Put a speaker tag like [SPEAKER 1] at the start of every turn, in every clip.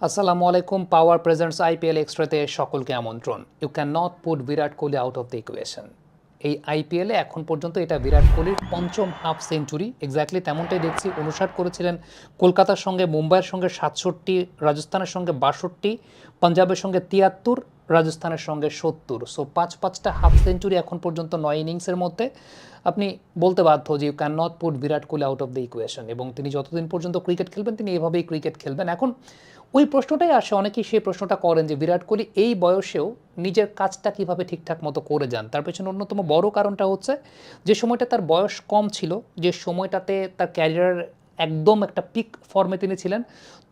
[SPEAKER 1] আসসালামু আলাইকুম পাওয়ার presents IPL এক্সট্রাতে সকলকে আমন্ত্রণ। You can not put Virat Kohli out of the equation এই আইপিএলে এখন পর্যন্ত এটা বিরাট কোহলির পঞ্চম হাফ সেঞ্চুরি এক্স্যাক্টলি তেমনটাই দেখছি। উনষাট করেছিলেন কলকাতার সঙ্গে, মুম্বাইয়ের সঙ্গে সাতষট্টি, রাজস্থানের সঙ্গে বাষট্টি, পাঞ্জাবের সঙ্গে তিয়াত্তর রাজস্থানের সঙ্গে সত্তর। সো পাঁচ পাঁচটা হাফ সেঞ্চুরি এখন পর্যন্ত নয় ইনিংসের মধ্যে আপনি বলতে বাধ্য যে you can not put Virat Kohli out of the equation এবং তিনি যতদিন পর্যন্ত ক্রিকেট খেলবেন, তিনি এভাবেই ক্রিকেট খেলবেন। এখন ওই প্রশ্নটাই আসে, অনেকেই সেই প্রশ্নটা করেন যে বিরাট কোহলি এই বয়সেও নিজের কাজটা কীভাবে ঠিকঠাক মতো করে যান? তার পেছনে অন্যতম বড় কারণটা হচ্ছে যে সময়টা তার বয়স কম ছিল, যে সময়টাতে তার ক্যারিয়ার একদম একটা পিক ফর্মে তিনি ছিলেন।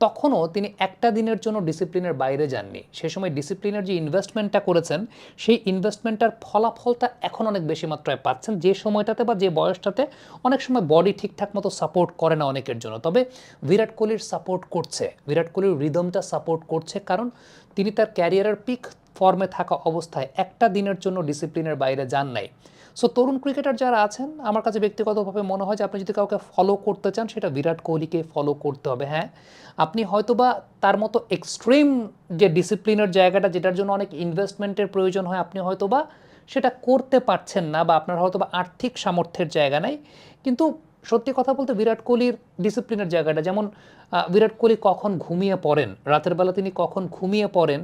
[SPEAKER 1] তখনও তিনি একটা দিনের জন্য ডিসিপ্লিনের বাইরে যাননি। সে সময় ডিসিপ্লিনের যে ইনভেস্টমেন্টটা করেছেন, সেই ইনভেস্টমেন্টটার ফলাফলটা এখন অনেক বেশি মাত্রায় পাচ্ছেন। যে সময়টাতে বা যে বয়সটাতে অনেক সময় বডি ঠিকঠাক মতো সাপোর্ট করে না অনেকের জন্য। তবে বিরাট কোহলির সাপোর্ট করছে। বিরাট কোহলির রিদমটা সাপোর্ট করছে কারণ তিনি তার ক্যারিয়ারের পিক ফর্মে থাকা অবস্থায় একটা দিনের জন্য ডিসিপ্লিনের বাইরে যান নাই। সো তরুণ ক্রিকেটার যারা আছেন, আমার কাছে ব্যক্তিগতভাবে মনে হয় যে আপনি যদি কাউকে ফলো করতে চান, সেটা বিরাট কোহলিকে ফলো করতে হবে হ্যাঁ? আপনি হয়তোবা তার মতো এক্সট্রিম যে ডিসিপ্লিনের জায়গাটা, যেটার জন্য অনেক ইনভেস্টমেন্টের প্রয়োজন হয়, আপনি হয়তোবা সেটা করতে পারছেন না বা আপনার হয়তোবা আর্থিক সামর্থ্যের জায়গা নাই। কিন্তু সত্যি কথা বলতে বিরাট কোহলির ডিসিপ্লিনের জায়গাটা, যেমন বিরাট কোহলি কখন ঘুমিয়ে পড়েন, রাতের বেলা তিনি কখন ঘুমিয়ে পড়েন,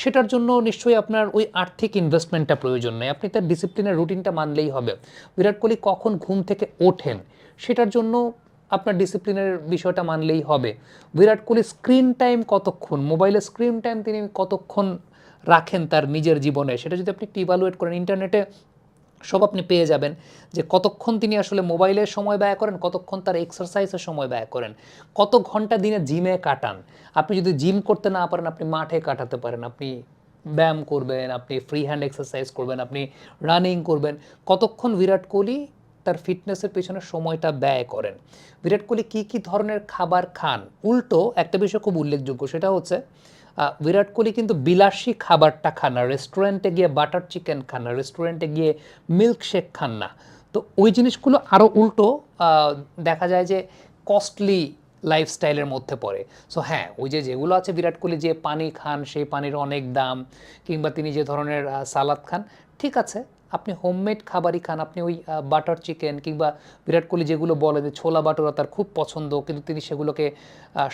[SPEAKER 1] সেটার জন্য নিশ্চয়ই আপনার ওই আর্থিক ইনভেস্টমেন্টটা প্রয়োজন নেই। আপনি তার ডিসিপ্লিনের রুটিনটা মানলেই হবে। বিরাট কোহলি কখন ঘুম থেকে ওঠেন, সেটার জন্য আপনার ডিসিপ্লিনের বিষয়টা মানলেই হবে। বিরাট কোহলি স্ক্রিন টাইম কতক্ষণ মোবাইলের স্ক্রিন টাইম তিনি কতক্ষণ রাখেন তার নিজের জীবনে, সেটা যদি আপনি একটু ইভালুয়েট করেন ইন্টারনেটে সব আপনি পেয়ে যাবেন যে কতক্ষণ তিনি আসলে মোবাইলের সময় ব্যয় করেন, কতক্ষণ তার এক্সারসাইজের সময় ব্যয় করেন, কত ঘণ্টা দিনে জিমে কাটান। আপনি যদি জিম করতে না পারেন, আপনি মাঠে কাটাতে পারেন, আপনি ব্যায়াম করবেন, আপনি ফ্রি হ্যান্ড এক্সারসাইজ করবেন, আপনি রানিং করবেন, কতক্ষণ বিরাট কোহলি তার ফিটনেসের পেছনে সময়টা ব্যয় করেন। বিরাট কোহলি কী কী ধরনের খাবার খান? উল্টো একটা বিষয় খুব উল্লেখযোগ্য, সেটা হচ্ছে বিরাট কোহলি কিন্তু বিলাসী খাবারটা খান না রেস্টুরেন্টে গিয়ে বাটার চিকেন খান না রেস্টুরেন্টে গিয়ে মিল্কশেক খান না। তো ওই জিনিসগুলো আরও উল্টো দেখা যায় যে কস্টলি লাইফস্টাইলের মধ্যে পড়ে। সো হ্যাঁ ওই যে যেগুলো আছে বিরাট কোহলি যে পানি খান, সেই পানির অনেক দাম, কিংবা তিনি যে ধরনের সালাদ খান, ঠিক আছে। আপনি হোমমেড খাবারই খান। আপনি ওই বাটার চিকেন কিংবা বিরাট কোহলি যেগুলো বলে যে ছোলা বাটোরা তার খুব পছন্দ, কিন্তু তিনি সেগুলোকে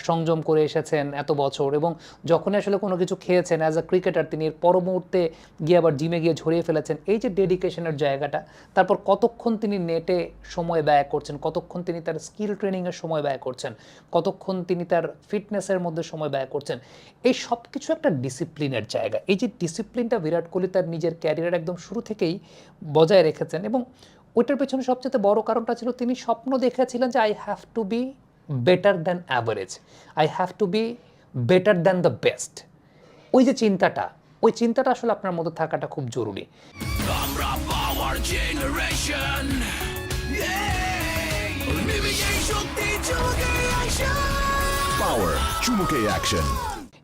[SPEAKER 1] সংযম করে এসেছেন এত বছর এবং যখনই আসলে কোনো কিছু খেয়েছেন অ্যাজ আ ক্রিকেটার তিনি এর পর মুহূর্তে গিয়ে আবার জিমে গিয়ে ঝরিয়ে ফেলেছেন। এই যে ডেডিকেশনের জায়গাটা, তারপর কতক্ষণ তিনি নেটে সময় ব্যয় করছেন? কতক্ষণ তিনি তার স্কিল ট্রেনিংয়ের সময় ব্যয় করছেন? কতক্ষণ তিনি তার ফিটনেসের মধ্যে সময় ব্যয় করছেন? এই সব কিছু একটা ডিসিপ্লিনের জায়গা। এই যে ডিসিপ্লিনটা বিরাট কোহলি তার নিজের ক্যারিয়ার একদম শুরু থেকেই বজায় রেখেছেন এবং ওইটার পেছনে সবচেয়ে বড় কারণটা ছিল তিনি স্বপ্ন দেখেছিলেন যে I have to be better than average I have to be better than the best ওই যে চিন্তাটা ওই চিন্তাটা আসলে আপনার মধ্যে থাকাটা খুব জরুরি।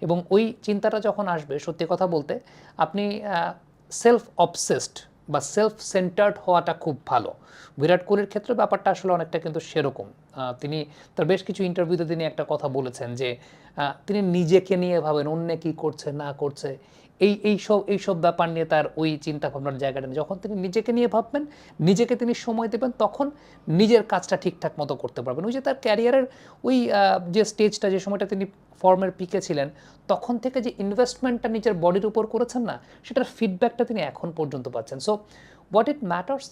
[SPEAKER 1] এবং ওই চিন্তাটা যখন আসবে সত্যি কথা বলতে আপনি সেলফ অবসেসড বা সেলফ সেন্টার্ড হওয়াটা খুব ভালো। বিরাট কোহলির ক্ষেত্রে ব্যাপারটা আসলে অনেকটা কিন্তু সেরকম। তিনি তার বেশ কিছু ইন্টারভিউতে তিনি একটা কথা বলেছেন যে তিনি নিজেকে নিয়ে ভাবেন, অন্য কী করছে, না করছে। এই এই সব এই সব ব্যাপার নিয়ে তার ওই চিন্তা ভাবনার জায়গাটা। যখন তিনি নিজেকে নিয়ে ভাববেন, নিজেকে তিনি সময় দেবেন, তখন নিজের কাজটা ঠিকঠাক মতো করতে পারবেন। ওই যে তার ক্যারিয়ারের ওই যে স্টেজটা, যে সময়টা তিনি ফর্মের পিকে ছিলেন, তখন থেকে যে ইনভেস্টমেন্টটা নিজের বডির উপর করেছেন না, সেটার ফিডব্যাকটা তিনি এখন পর্যন্ত পাচ্ছেন। সো হোয়াট ইট ম্যাটার্স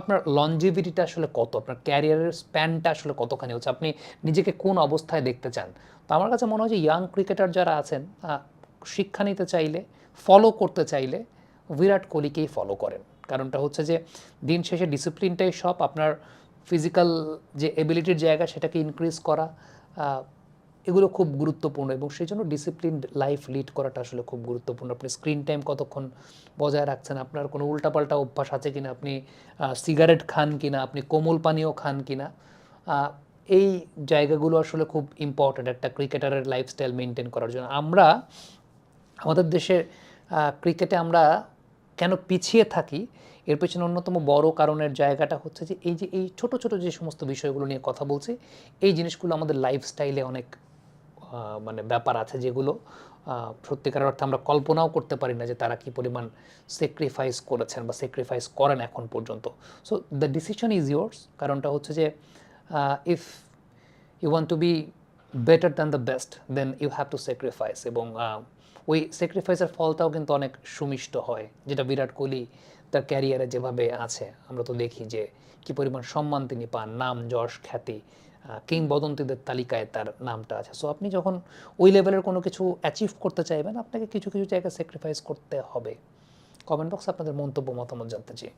[SPEAKER 1] আপনার লঞ্জিভিটিটা আসলে কত? আপনার ক্যারিয়ারের স্প্যানটা আসলে কতখানি হচ্ছে? আপনি নিজেকে কোন অবস্থায় দেখতে চান? তো আমার কাছে মনে হয় যে ইয়াং ক্রিকেটার যারা আছেন শিক্ষা নিতে চাইলে ফলো করতে চাইলে বিরাট কোহলিকেই ফলো করেন। কারণটা হচ্ছে যে, দিন শেষে ডিসিপ্লিনটাই সব আপনার ফিজিক্যাল যে এবিলিটির জায়গা সেটাকে ইনক্রিজ করা এগুলো খুব গুরুত্বপূর্ণ এবং সেই জন্য ডিসিপ্লিন লাইফ লিড করাটা আসলে খুব গুরুত্বপূর্ণ। আপনি স্ক্রিন টাইম কতক্ষণ বজায় রাখছেন, আপনার কোনো উল্টাপাল্টা অভ্যাস আছে কিনা, আপনি সিগারেট খান কিনা, আপনি কোমল পানীয় খান কিনা এই জায়গাগুলো আসলে খুব ইম্পর্ট্যান্ট একটা ক্রিকেটারের লাইফস্টাইল মেনটেন করার জন্য। আমরা আমাদের দেশের ক্রিকেটে আমরা কেন পিছিয়ে থাকি? এর পেছনে অন্যতম বড় কারণের জায়গাটা হচ্ছে যে, এই যে, এই ছোট ছোট যে সমস্ত বিষয়গুলো নিয়ে কথা বলছি, এই জিনিসগুলো আমাদের লাইফস্টাইলে অনেক মানে ব্যাপার আছে যেগুলো সত্যিকার অর্থে আমরা কল্পনাও করতে পারি না যে তারা কি পরিমাণ স্যাক্রিফাইস করেছেন বা স্যাক্রিফাইস করেন এখন পর্যন্ত। So the decision is yours কারণটা হচ্ছে যে if you want to be better than the best then you have to sacrifice এবং ওই স্যাক্রিফাইসের ফলটাও কিন্তু অনেক সুমিষ্ট হয়, যেটা বিরাট কোহলি তার ক্যারিয়ারে যেভাবে আছে। আমরা তো দেখি যে কি পরিমাণ সম্মান তিনি পান, নাম, যশ, খ্যাতি কিংবদন্তিদের তালিকায় তার নামটা আছে। সো আপনি যখন ওই লেভেলের কোনো কিছু অ্যাচিভ করতে চাইবেন, আপনাকে কিছু কিছু জায়গায় স্যাক্রিফাইস করতে হবে। কমেন্ট বক্সে আপনাদের মন্তব্য, মতামত জানতে চাই।